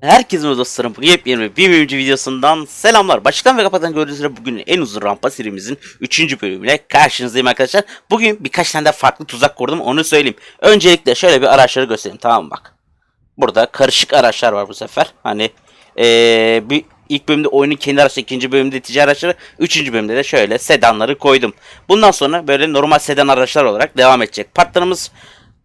Herkese merhaba dostlarım. Yepyeni bir bölümcü videosundan selamlar. Başlıktan ve kapatan gördüğünüz üzere bugün en uzun rampa serimizin 3. bölümüyle karşınızdayım arkadaşlar. Bugün birkaç tane de farklı tuzak kurdum onu söyleyeyim. Öncelikle şöyle bir araçları göstereyim tamam bak. Burada karışık araçlar var bu sefer. Hani ee, bir ilk bölümde oyunun kendi araçları, ikinci bölümde ticari araçları, üçüncü bölümde de şöyle sedanları koydum. Bundan sonra böyle normal sedan araçlar olarak devam edecek partlarımız.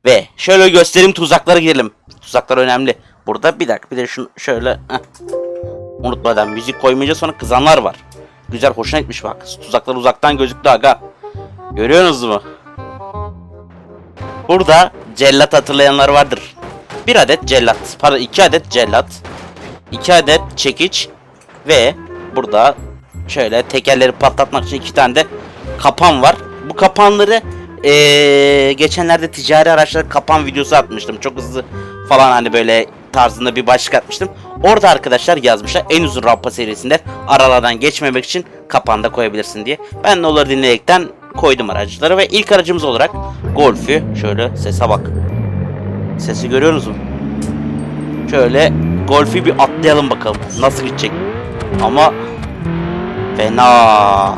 Ve şöyle göstereyim tuzaklara girelim. Tuzaklar önemli. Burada bir dakika bir de şunu şöyle unutmadan müzik koymayınca sonra kızanlar var. Güzel hoşuna gitmiş bak. Tuzaklar uzaktan gözüktü aga. Görüyorsunuz mu? Burada cellat hatırlayanlar vardır. Bir adet cellat. Pardon iki adet cellat. iki adet çekiç. Ve burada şöyle tekerleri patlatmak için iki tane de kapan var. Bu kapanları eee, geçenlerde ticari araçlar kapan videosu atmıştım. Çok hızlı falan hani böyle tarzında bir başlık atmıştım. Orada arkadaşlar yazmışlar en uzun rampa serisinde aralardan geçmemek için kapanda koyabilirsin diye. Ben de onları dinleyerekten koydum araçları ve ilk aracımız olarak Golf'ü şöyle sese bak. Sesi görüyorsunuz mu? Şöyle Golf'ü bir atlayalım bakalım nasıl gidecek. Ama fena.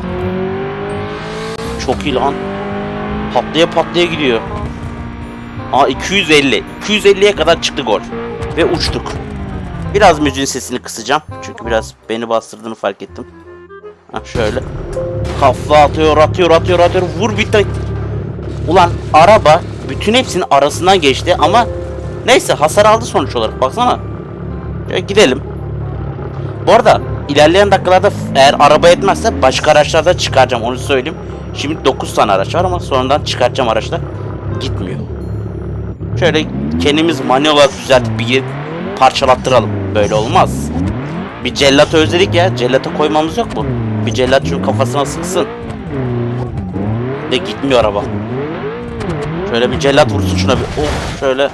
Çok iyi lan. Patlaya patlaya gidiyor. Aa 250. 250'ye kadar çıktı gol. Ve uçtuk. Biraz müziğin sesini kısacağım. Çünkü biraz beni bastırdığını fark ettim. Ha şöyle. Kafla atıyor, atıyor, atıyor, atıyor. Vur bir tane. Ulan araba bütün hepsinin arasından geçti ama neyse hasar aldı sonuç olarak. Baksana. Şöyle gidelim. Bu arada ilerleyen dakikalarda eğer araba etmezse başka araçlarda çıkaracağım onu söyleyeyim. Şimdi 9 tane araç var ama sonradan çıkartacağım araçlar. Gitmiyor. Şöyle kendimiz manuel düzeltip bir parçalattıralım. Böyle olmaz. Bir cellat özledik ya. Cellata koymamız yok mu? Bir cellat şunun kafasına sıksın. De gitmiyor araba. Şöyle bir cellat vursun şuna bir. Oh şöyle.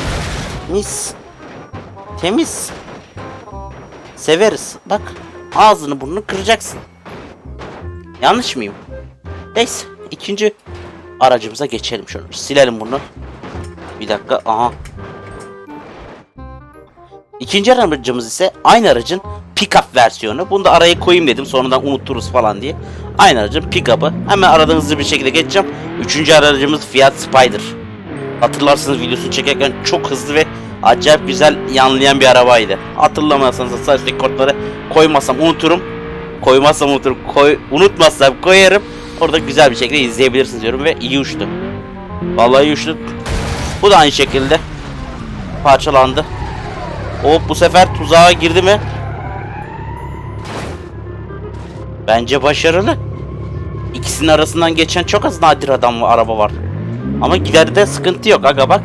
Mis. Temiz. Severiz. Bak ağzını burnunu kıracaksın. Yanlış mıyım? Neyse ikinci aracımıza geçelim şöyle. Silelim bunu. Bir dakika aha. İkinci aracımız ise aynı aracın pick-up versiyonu. Bunu da araya koyayım dedim sonradan unuturuz falan diye. Aynı aracın pick-up'ı. Hemen aradan hızlı bir şekilde geçeceğim. Üçüncü aracımız Fiat Spider. Hatırlarsınız videosunu çekerken çok hızlı ve acayip güzel yanlayan bir arabaydı. Hatırlamazsanız sağ üstteki kodları koymazsam unuturum. Koymazsam unuturum. Koy, unutmazsam koyarım. Orada güzel bir şekilde izleyebilirsiniz diyorum ve iyi uçtu. Vallahi iyi uçtu. Bu da aynı şekilde parçalandı. O bu sefer tuzağa girdi mi? Bence başarılı. İkisinin arasından geçen çok az nadir adam var, araba var. Ama giderde sıkıntı yok aga bak.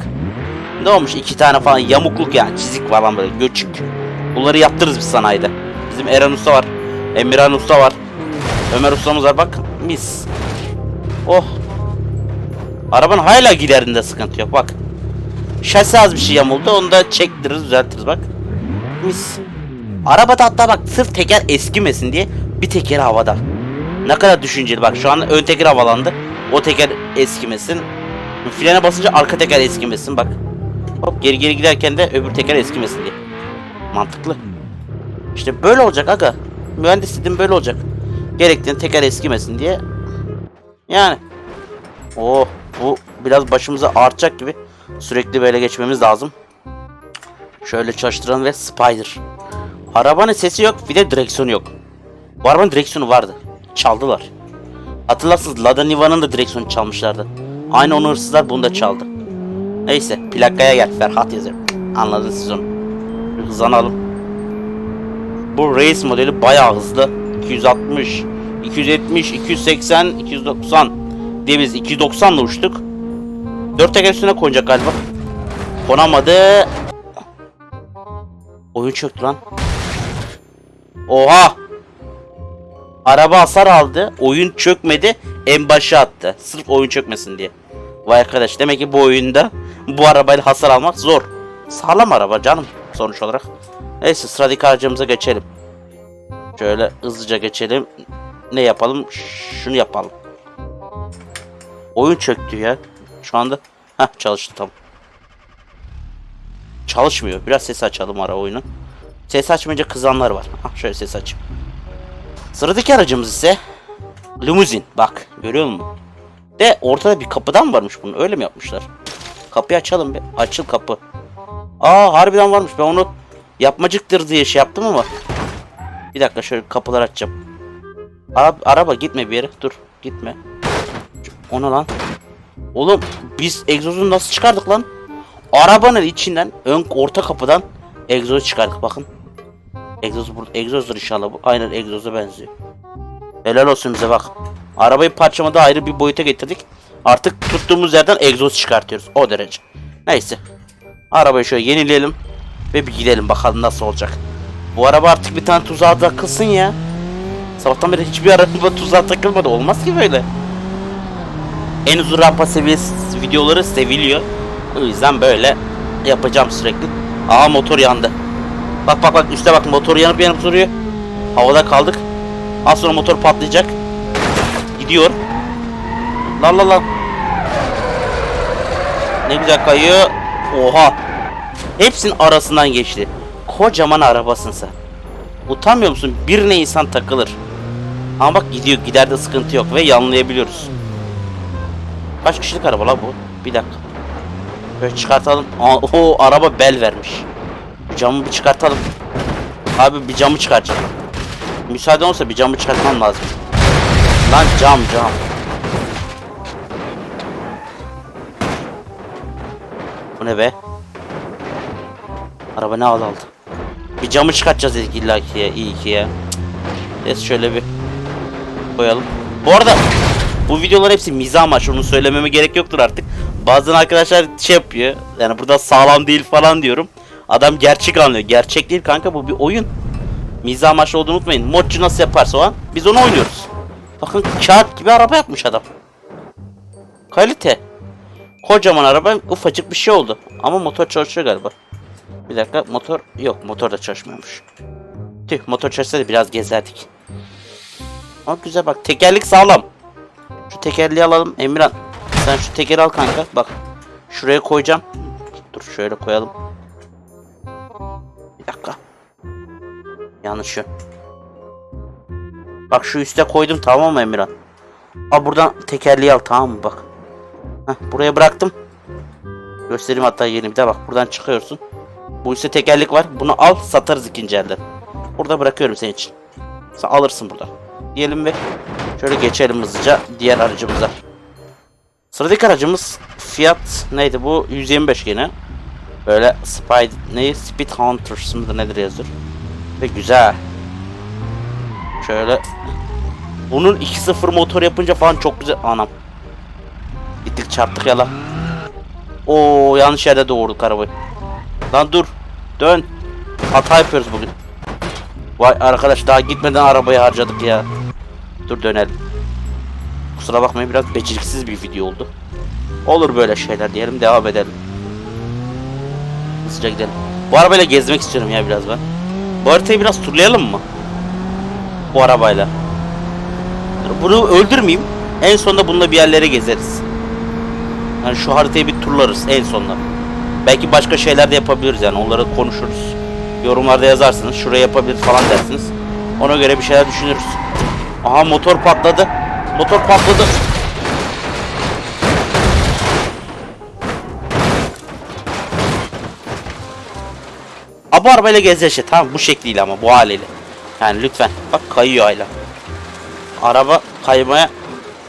Ne olmuş iki tane falan yamukluk yani çizik falan böyle göçük. Bunları yaptırırız biz sanayide. Bizim Eren Usta var. Emirhan Usta var. Ömer Usta'mız var bak mis. Oh. Arabanın hala giderinde sıkıntı yok bak. Şasi az bir şey yamuldu onu da çektiririz düzeltiriz bak. Mis. Arabada hatta bak sırf teker eskimesin diye bir teker havada. Ne kadar düşünceli bak şu an ön teker havalandı. O teker eskimesin. Frene basınca arka teker eskimesin bak. Hop geri geri giderken de öbür teker eskimesin diye. Mantıklı. İşte böyle olacak aga. Mühendis dedim böyle olacak. Gerektiğinde teker eskimesin diye. Yani. Oh bu biraz başımıza artacak gibi. Sürekli böyle geçmemiz lazım. Şöyle çalıştıralım ve Spider. Arabanın sesi yok bir de direksiyonu yok. Bu arabanın direksiyonu vardı. Çaldılar. Hatırlarsınız Lada Niva'nın da direksiyonu çalmışlardı. Aynı onu hırsızlar bunu da çaldı. Neyse plakaya gel Ferhat yazıyor. Anladınız siz onu. Hızlanalım. Bu race modeli bayağı hızlı. 260, 270, 280, 290 diye biz 290 ile uçtuk. 4 teker üstüne konacak galiba. Konamadı. Oyun çöktü lan. Oha! Araba hasar aldı. Oyun çökmedi. En başa attı. Sırf oyun çökmesin diye. Vay arkadaş demek ki bu oyunda bu arabayla hasar almak zor. Sağlam araba canım sonuç olarak. Neyse sıradaki aracımıza geçelim. Şöyle hızlıca geçelim. Ne yapalım? Şunu yapalım. Oyun çöktü ya. Şu anda Heh çalıştı tamam. Çalışmıyor. Biraz sesi açalım ara oyunu. Ses açmayınca kızanlar var. Ah şöyle ses açayım. Sıradaki aracımız ise limuzin. Bak görüyor musun? De ortada bir kapıdan varmış bunun. Öyle mi yapmışlar? Kapıyı açalım bir. Açıl kapı. Aa harbiden varmış. Ben onu yapmacıktır diye şey yaptım ama. Bir dakika şöyle kapılar açacağım. Ara- araba gitme bir yere. Dur gitme. Ona lan. Oğlum biz egzozunu nasıl çıkardık lan? Arabanın içinden ön orta kapıdan egzoz çıkardık bakın. Egzoz burada. Egzozdur inşallah bu. Aynen egzoza benziyor. Helal olsun bize bak. Arabayı parçamada ayrı bir boyuta getirdik. Artık tuttuğumuz yerden egzoz çıkartıyoruz. O derece. Neyse. Arabayı şöyle yenileyelim. Ve bir gidelim bakalım nasıl olacak. Bu araba artık bir tane tuzağa takılsın ya. Sabahtan beri hiçbir araba tuzağa takılmadı. Olmaz ki böyle. En uzun rampa seviyesi videoları seviliyor. O yüzden böyle yapacağım sürekli. Aa motor yandı. Bak bak bak üstte bak motor yanıp yanıp duruyor. Havada kaldık. Az sonra motor patlayacak. Gidiyor. Lan lan lan. Ne güzel kayıyor. Oha. Hepsinin arasından geçti. Kocaman arabasın sen. Utanmıyor musun? Birine insan takılır. Ama bak gidiyor. Giderde sıkıntı yok ve yanlayabiliyoruz. Kaç kişilik araba la bu? Bir dakika. Böyle çıkartalım. Aa, o araba bel vermiş. Camı bir çıkartalım. Abi bir camı çıkaracağım. Müsaade olsa bir camı çıkartmam lazım. Lan cam cam. Bu ne be? Araba ne aldı aldı. Bir camı çıkartacağız dedik illa ki ya. iyi ki ya. Neyse şöyle bir koyalım. Bu arada bu videolar hepsi mizah amaçlı. Onu söylememe gerek yoktur artık. Bazen arkadaşlar şey yapıyor. Yani burada sağlam değil falan diyorum. Adam gerçek anlıyor. Gerçek değil kanka bu bir oyun. Mizah amaçlı olduğunu unutmayın. Modcu nasıl yaparsa o an biz onu oynuyoruz. Bakın kağıt gibi araba yapmış adam. Kalite. Kocaman araba ufacık bir şey oldu. Ama motor çalışıyor galiba. Bir dakika motor yok motor da çalışmıyormuş. Tüh motor çalışsaydı biraz gezerdik. Ama güzel bak tekerlik sağlam. Şu tekerleği alalım Emirhan. Sen şu tekeri al kanka bak. Şuraya koyacağım. Dur şöyle koyalım. Bir dakika. Yanlış yön. Bak şu üste koydum tamam mı Emirhan? Al buradan tekerleği al tamam mı bak. Heh, buraya bıraktım. Göstereyim hatta yeni bir de bak buradan çıkıyorsun. Bu üstte tekerlek var. Bunu al satarız ikinci elden. Burada bırakıyorum senin için. Sen alırsın burada. Diyelim ve şöyle geçelim hızlıca diğer aracımıza. Sıradaki aracımız Fiat neydi bu 125 gene. Böyle Speed neyi Speed Hunters mıdır nedir yazıyor. Ve güzel. Şöyle bunun 2.0 motor yapınca falan çok güzel anam. Gittik çarptık ya lan. Oo yanlış yerde doğurduk arabayı. Lan dur. Dön. Hata yapıyoruz bugün. Vay arkadaş daha gitmeden arabayı harcadık ya. Dur dönelim. Kusura bakmayın biraz beceriksiz bir video oldu. Olur böyle şeyler diyelim devam edelim. Hızlıca gidelim. Bu arabayla gezmek istiyorum ya biraz ben. Bu haritayı biraz turlayalım mı? Bu arabayla. Bunu öldürmeyeyim. En sonunda bununla bir yerlere gezeriz. Yani şu haritayı bir turlarız en sonunda. Belki başka şeyler de yapabiliriz yani onları konuşuruz. Yorumlarda yazarsınız. Şuraya yapabiliriz falan dersiniz. Ona göre bir şeyler düşünürüz. Aha motor patladı. Motor patladı. Aa, bu arabayla gezeceğiz işte. Tamam bu şekliyle ama bu haliyle. Yani lütfen. Bak kayıyor hala. Araba kaymaya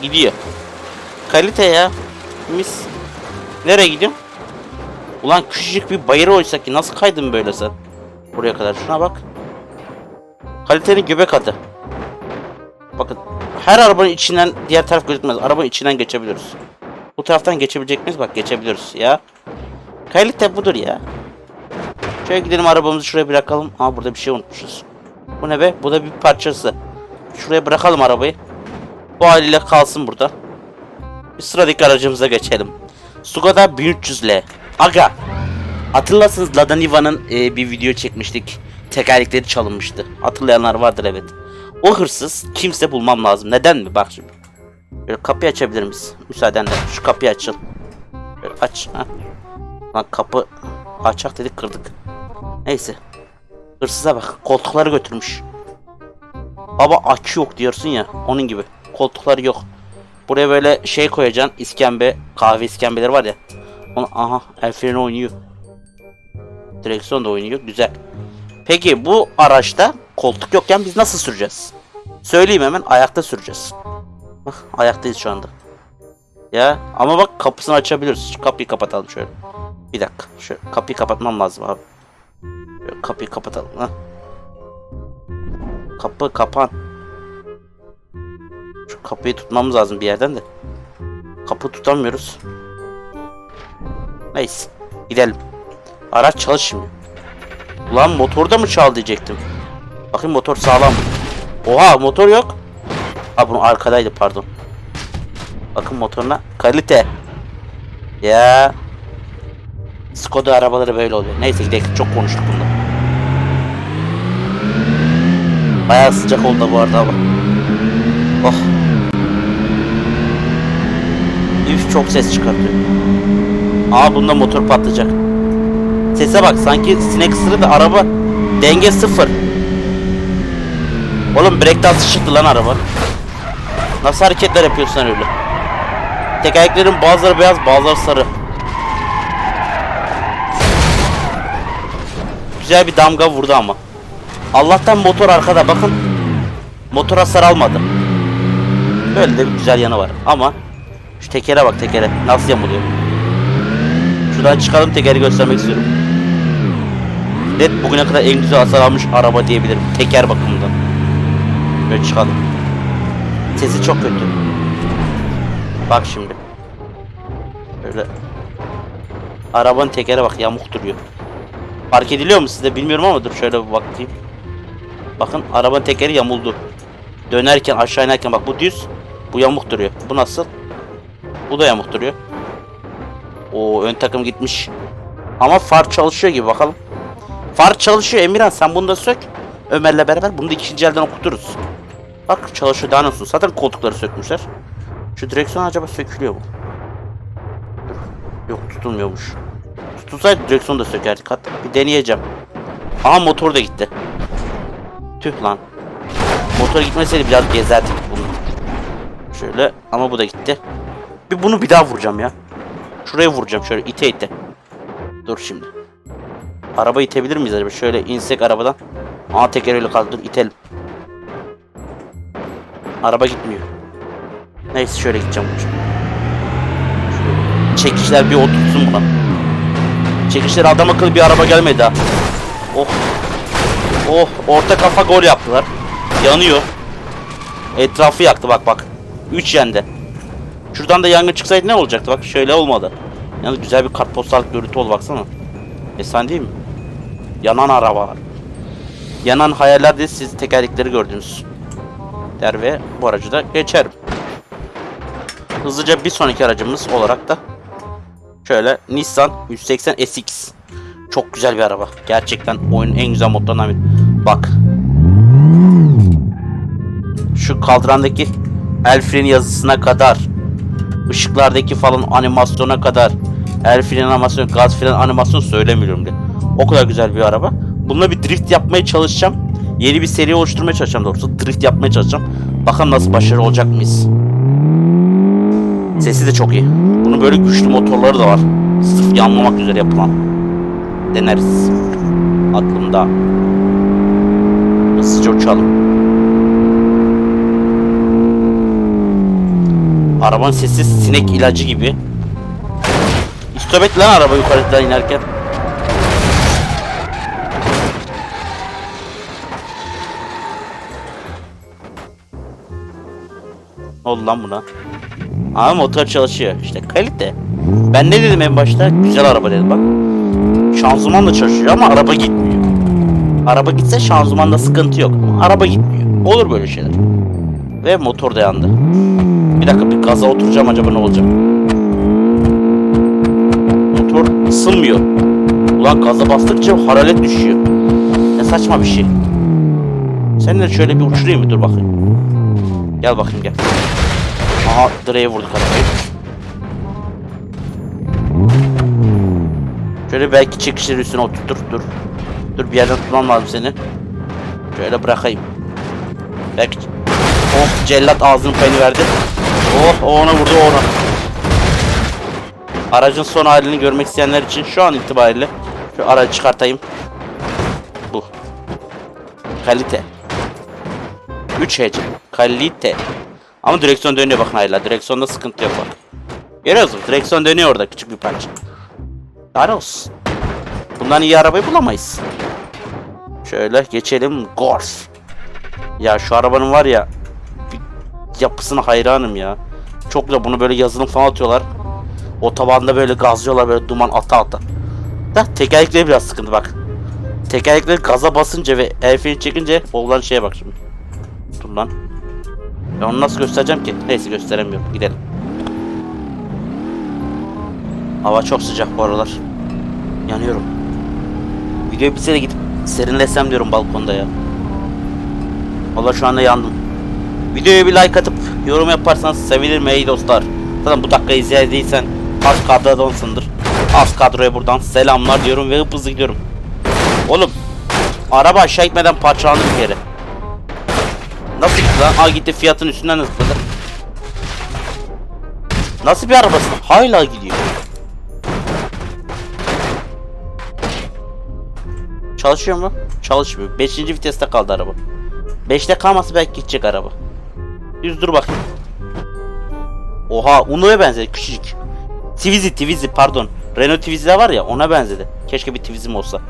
gidiyor. Kalite ya. Mis. Nereye gidiyorum? Ulan küçücük bir bayır oysa ki nasıl kaydın böyle sen? Buraya kadar şuna bak. Kalitenin göbek adı. Bakın her arabanın içinden diğer taraf gözükmez. Arabanın içinden geçebiliyoruz. Bu taraftan geçebilecek miyiz? Bak geçebiliyoruz ya. Kalite budur ya. Şöyle gidelim arabamızı şuraya bırakalım. Aa burada bir şey unutmuşuz. Bu ne be? Bu da bir parçası. Şuraya bırakalım arabayı. Bu haliyle kalsın burada. Bir sıradaki aracımıza geçelim. Skoda 1300L. Aga. Hatırlarsınız Lada Niva'nın e, bir video çekmiştik. Tekerlekleri çalınmıştı. Hatırlayanlar vardır evet. O hırsız kimse bulmam lazım. Neden mi? Bak şimdi. Böyle kapıyı açabilir miyiz? Müsaadenle. Şu kapıyı açın. Böyle aç. Ha. Lan kapı açak dedik kırdık. Neyse. Hırsıza bak koltukları götürmüş. Baba aç yok diyorsun ya onun gibi. Koltukları yok. Buraya böyle şey koyacaksın iskembe kahve iskembeleri var ya. Onu, aha el freni oynuyor. Direksiyon da oynuyor güzel. Peki bu araçta koltuk yokken biz nasıl süreceğiz? Söyleyeyim hemen ayakta süreceğiz. Ayaktayız şu anda. Ya ama bak kapısını açabiliriz. Şu kapıyı kapatalım şöyle. Bir dakika. Şöyle kapıyı kapatmam lazım abi. Şöyle kapıyı kapatalım. Heh. Kapı kapan. Şu kapıyı tutmamız lazım bir yerden de. Kapı tutamıyoruz. Neyse. Gidelim. Araç çalışmıyor. Ulan motorda mı çal diyecektim. Bakayım motor sağlam? Oha motor yok. Ha bunun arkadaydı pardon. Bakın motoruna kalite. Ya. Skoda arabaları böyle oluyor. Neyse gidelim çok konuştuk bunda. Bayağı sıcak oldu bu arada ama. Oh. Üf çok ses çıkartıyor. Aa bunda motor patlayacak. Sese bak sanki sinek ısırı da araba denge sıfır. Oğlum break dansı çıktı lan araba. Nasıl hareketler yapıyorsun öyle? Tekerleklerin bazıları beyaz bazıları sarı. Güzel bir damga vurdu ama. Allah'tan motor arkada bakın. Motor hasar almadı. Böyle de bir güzel yanı var ama şu tekere bak tekere nasıl yamuluyor. Şuradan çıkalım tekeri göstermek istiyorum. Net bugüne kadar en güzel hasar almış araba diyebilirim. Teker bakımından. Böyle çıkalım. Sesi çok kötü. Bak şimdi. Böyle. Arabanın tekere bak yamuk duruyor. Fark ediliyor mu size bilmiyorum ama dur şöyle bir bakayım. Bakın arabanın tekeri yamuldu. Dönerken aşağı inerken bak bu düz. Bu yamuk duruyor. Bu nasıl? Bu da yamuk duruyor. O ön takım gitmiş. Ama far çalışıyor gibi bakalım. Far çalışıyor Emirhan sen bunu da sök. Ömer'le beraber bunu da ikinci elden okuturuz. Bak çalışıyor daha nasıl. Zaten koltukları sökmüşler. Şu direksiyon acaba sökülüyor mu? Yok tutulmuyormuş. Tutulsaydı direksiyonu da sökerdik. Hatta bir deneyeceğim. Aha motor da gitti. Tüh lan. Motor gitmeseydi biraz gezerdik bunu. Şöyle ama bu da gitti. Bir bunu bir daha vuracağım ya. Şuraya vuracağım şöyle ite ite. Dur şimdi. Araba itebilir miyiz acaba? Şöyle insek arabadan. Aa teker öyle kaldı. Dur itelim. Araba gitmiyor. Neyse şöyle gideceğim. Şöyle. Çekişler bir otursun buna. Çekişler adam akıllı bir araba gelmedi daha. Oh. Oh orta kafa gol yaptılar. Yanıyor. Etrafı yaktı bak bak. 3 yendi. Şuradan da yangın çıksaydı ne olacaktı? Bak şöyle olmadı. Yalnız güzel bir kartpostal görüntü oldu baksana. Efsane değil mi? Yanan araba. Yanan hayaller de siz tekerlekleri gördünüz. Der ve bu aracı da geçerim. Hızlıca bir sonraki aracımız olarak da şöyle Nissan 180 SX. Çok güzel bir araba. Gerçekten oyunun en güzel modlarından biri. Bak. Şu kaldırandaki el freni yazısına kadar ışıklardaki falan animasyona kadar el freni animasyon, gaz freni animasyon söylemiyorum de. O kadar güzel bir araba. Bununla bir drift yapmaya çalışacağım. Yeni bir seri oluşturmaya çalışacağım doğrusu. Drift yapmaya çalışacağım. Bakalım nasıl başarılı olacak mıyız? Sesi de çok iyi. Bunun böyle güçlü motorları da var. Sırf yanmamak üzere yapılan. Deneriz. Aklımda. Hızlıca uçalım. Arabanın sesi sinek ilacı gibi. İstop et lan araba yukarıdan inerken. Oldu lan buna? Ama motor çalışıyor. İşte kalite. Ben ne dedim en başta? Güzel araba dedim bak. Şanzıman da çalışıyor ama araba gitmiyor. Araba gitse şanzımanda sıkıntı yok. Ama araba gitmiyor. Olur böyle şeyler. Ve motor da yandı. Bir dakika bir gaza oturacağım acaba ne olacak? Motor ısınmıyor. Ulan gaza bastıkça hararet düşüyor. Ne saçma bir şey. Seni de şöyle bir uçurayım mı? Dur bakayım. Gel bakayım gel. Aha direğe vurduk arabayı. Şöyle belki çekişleri üstüne oturtur. Dur. Dur bir yerden tutmam lazım seni. Şöyle bırakayım. Belki... Oh cellat ağzının payını verdi. Oh ona vurdu ona. Aracın son halini görmek isteyenler için şu an itibariyle şu aracı çıkartayım. Bu. Kalite. 3 hece. Kalite. Ama direksiyon dönüyor bakın hala. Direksiyonda sıkıntı yok bak. Görüyoruz mu? Direksiyon dönüyor orada küçük bir parça. Daha olsun. Bundan iyi arabayı bulamayız. Şöyle geçelim. Golf. Ya şu arabanın var ya yapısına hayranım ya. Çok da bunu böyle yazılım falan atıyorlar. Otobanda böyle gazlıyorlar böyle duman ata ata. Da tekerlekleri biraz sıkıntı bak. Tekerlekleri gaza basınca ve el çekince olan şeye bak şimdi. Dur lan. Ben onu nasıl göstereceğim ki? Neyse gösteremiyorum. Gidelim. Hava çok sıcak bu aralar. Yanıyorum. Videoyu bir sene gidip serinlesem diyorum balkonda ya. Valla şu anda yandım. Videoya bir like atıp yorum yaparsanız sevinirim ey dostlar. Zaten bu dakikayı izlediysen az kadrodonsındur. Az kadroya buradan selamlar diyorum ve hızlı gidiyorum. Oğlum araba aşağı gitmeden parçalandı bir kere. Nasıl gitti lan? Aa gitti fiyatın üstünden ısladı. Nasıl bir arabasın? Hala gidiyor. Çalışıyor mu? Çalışmıyor. 5. viteste kaldı araba. 5'te kalması belki gidecek araba. Düz dur bakayım. Oha Uno'ya benzedi küçücük. Twizy Twizy pardon. Renault Twizy de var ya ona benzedi. Keşke bir Twizy'm olsa.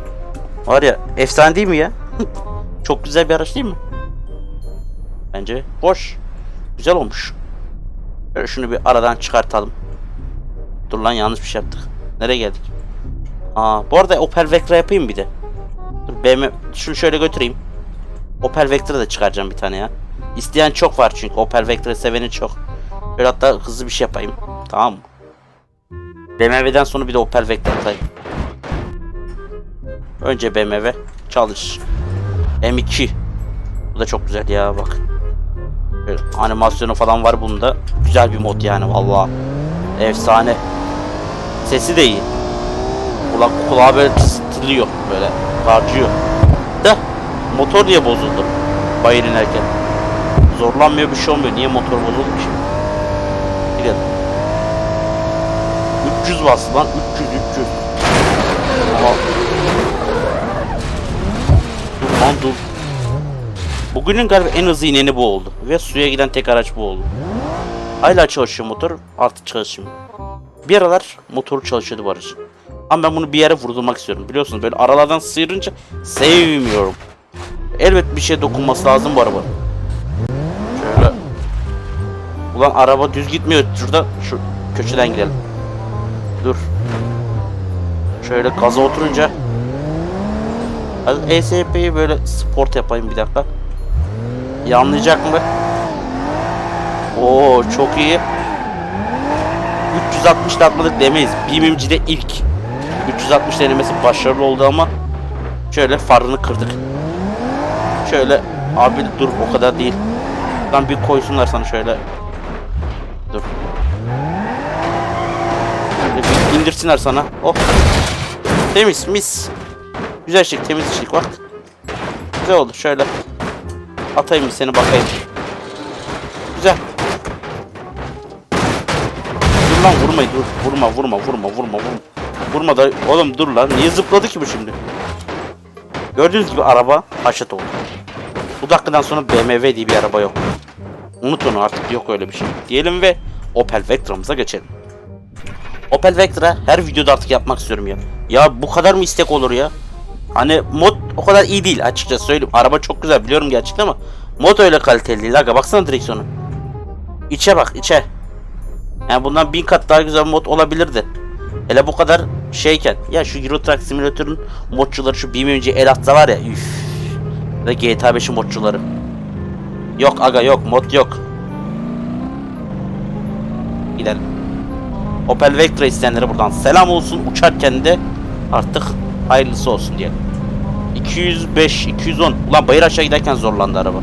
Var ya efsane değil mi ya? Çok güzel bir araç değil mi? Bence hoş. Güzel olmuş. Böyle şunu bir aradan çıkartalım. Dur lan yanlış bir şey yaptık. Nereye geldik? Aa, bu arada Opel Vectra yapayım bir de. Dur BMW şunu şöyle götüreyim. Opel Vectra da çıkaracağım bir tane ya. İsteyen çok var çünkü Opel Vectra seveni çok. Böyle hatta hızlı bir şey yapayım. Tamam mı? BMW'den sonra bir de Opel Vectra atayım. Önce BMW çalış. M2. Bu da çok güzel ya bak. Animasyonu falan var bunda. Güzel bir mod yani vallahi. Efsane. Sesi de iyi. Kulak kulağa böyle tıslıyor böyle. Harcıyor. Da motor niye bozuldu? Bayır inerken. Zorlanmıyor bir şey olmuyor. Niye motor bozuldu ki? Gidelim. 300 bastı lan. 300 300. Aha. Dur. Bugünün galiba en hızlı ineni bu oldu. Ve suya giden tek araç bu oldu. Hala çalışıyor motor. Artık çalışmıyor. Bir aralar motoru çalışıyordu bu aracın. Ama ben bunu bir yere vurdurmak istiyorum. Biliyorsunuz böyle aralardan sıyırınca sevmiyorum. Elbet bir şey dokunması lazım bu arabanın. Şöyle. Ulan araba düz gitmiyor. Şurada şu köşeden gidelim. Dur. Şöyle gaza oturunca ESP'yi böyle sport yapayım bir dakika. Yanlayacak mı? Oo çok iyi. 360 atmadık demeyiz. BMW'de ilk 360 denemesi başarılı oldu ama şöyle farını kırdık. Şöyle abi dur o kadar değil. Lan bir koysunlar sana şöyle. Dur. Şöyle bir indirsinler sana. Oh. Temiz mis. Güzel şey temiz işlik bak. Güzel oldu şöyle. Atayım bir seni bakayım. Güzel. Dur lan vurmayı dur. Vurma vurma vurma vurma vurma. Vurma da oğlum dur lan. Niye zıpladı ki bu şimdi? Gördüğünüz gibi araba haşet oldu. Bu dakikadan sonra BMW diye bir araba yok. Unut onu artık yok öyle bir şey. Diyelim ve Opel Vectra'mıza geçelim. Opel Vectra her videoda artık yapmak istiyorum ya. Ya bu kadar mı istek olur ya? Hani mod o kadar iyi değil açıkçası söyleyeyim. Araba çok güzel biliyorum gerçekten ama mod öyle kaliteli değil. Aga baksana direksiyonu. İçe bak içe. Yani bundan bin kat daha güzel mod olabilirdi. Hele bu kadar şeyken. Ya şu Euro Truck Simulator'ın modcuları şu BMW'ci el atsa var ya. Üf. Ve GTA 5'in modcuları. Yok aga yok mod yok. Gidelim. Opel Vectra isteyenlere buradan selam olsun. Uçarken de artık hayırlısı olsun diyelim. 205, 210. Ulan bayır aşağı giderken zorlandı araba.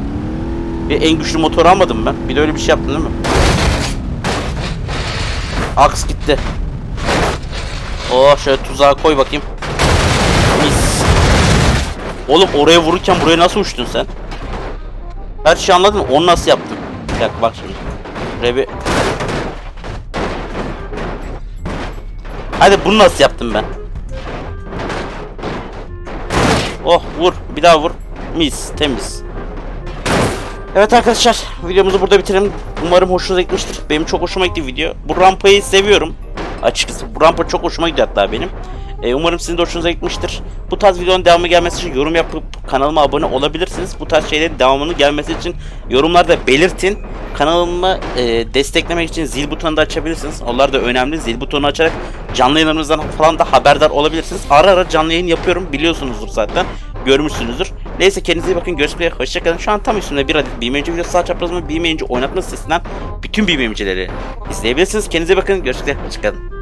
Bir en güçlü motoru almadım ben. Bir de öyle bir şey yaptın değil mi? Aks gitti. Oo şöyle tuzağa koy bakayım. Mis. Oğlum oraya vururken buraya nasıl uçtun sen? Her şeyi anladın mı? Onu nasıl yaptın? Bir dakika bak şimdi. Buraya bir... Hadi bunu nasıl yaptım ben? Oh vur. Bir daha vur. Mis. Temiz. Evet arkadaşlar videomuzu burada bitirelim. Umarım hoşunuza gitmiştir. Benim çok hoşuma gitti video. Bu rampayı seviyorum. Açıkçası bu rampa çok hoşuma gidiyor hatta benim. Ee, umarım sizin de hoşunuza gitmiştir. Bu tarz videonun devamı gelmesi için yorum yapıp kanalıma abone olabilirsiniz. Bu tarz şeylerin devamını gelmesi için yorumlarda belirtin. Kanalımı e, desteklemek için zil butonunu da açabilirsiniz. Onlar da önemli. Zil butonunu açarak canlı yayınlarımızdan falan da haberdar olabilirsiniz. Ara ara canlı yayın yapıyorum. Biliyorsunuzdur zaten. Görmüşsünüzdür. Neyse kendinize iyi bakın. Görüşmek üzere. Hoşçakalın. Şu an tam üstünde bir adet BMC videosu sağ çaprazımı BMC oynatma sitesinden bütün BMC'leri izleyebilirsiniz. Kendinize bakın. Görüşmek üzere. Hoşçakalın.